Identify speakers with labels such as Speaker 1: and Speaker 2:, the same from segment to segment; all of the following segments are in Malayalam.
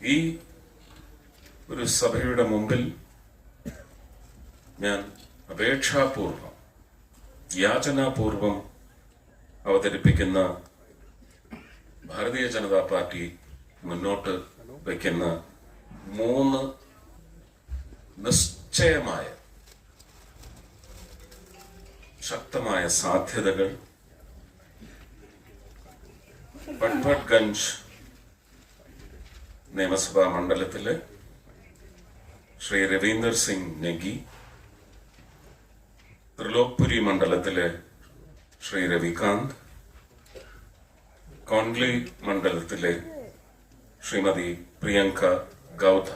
Speaker 1: ഈ ഒരു സഭയുടെ മുമ്പിൽ ഞാൻ അപേക്ഷാപൂർവം യാചനാപൂർവം അവതരിപ്പിക്കുന്ന ഭാരതീയ ജനതാ പാർട്ടി മുന്നോട്ട് വയ്ക്കുന്ന മൂന്ന് നിശ്ചയമായ ശക്തമായ സാധ്യതകൾ പട്പട്ഗഞ്ച് നിയമസഭാ മണ്ഡലത്തിൽ ശ്രീ രവീന്ദർ സിംഗ് നെഗി ത്രിലോക്പുരി മണ്ഡലത്തിലെ ശ്രീ രവികാന്ത് കോൺഗ്ലി മണ്ഡലത്തിലെ ശ്രീമതി പ്രിയങ്ക ഗൗധ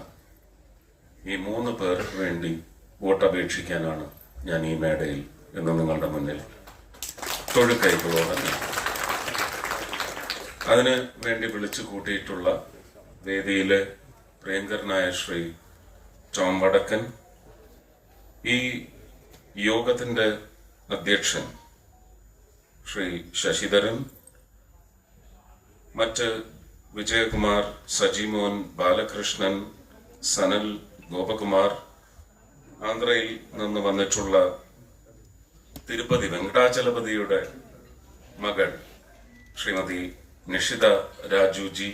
Speaker 1: ഈ മൂന്ന് പേർക്ക് വേണ്ടി വോട്ടപേക്ഷിക്കാനാണ് ഞാൻ ഈ മേടയിൽ ഇന്ന് നിങ്ങളുടെ മുന്നിൽ തൊഴുക്കൈകളോടെ. അതിന് വേണ്ടി വിളിച്ചു കൂട്ടിയിട്ടുള്ള വേദിയിലെ പ്രിയങ്കരനായ ശ്രീ ടോം വടക്കൻ ഈ യോഗത്തിന്റെ അധ്യക്ഷൻ ശ്രീ ശശിധരൻ മറ്റ് വിജയകുമാർ സജിമോൻ ബാലകൃഷ്ണൻ സനൽ ഗോപകുമാർ ആന്ധ്രയിൽ നിന്ന് വന്നിട്ടുള്ള തിരുപ്പതി വെങ്കടാചലപതിയുടെ മകൾ ശ്രീമതി നിഷിത രാജുജി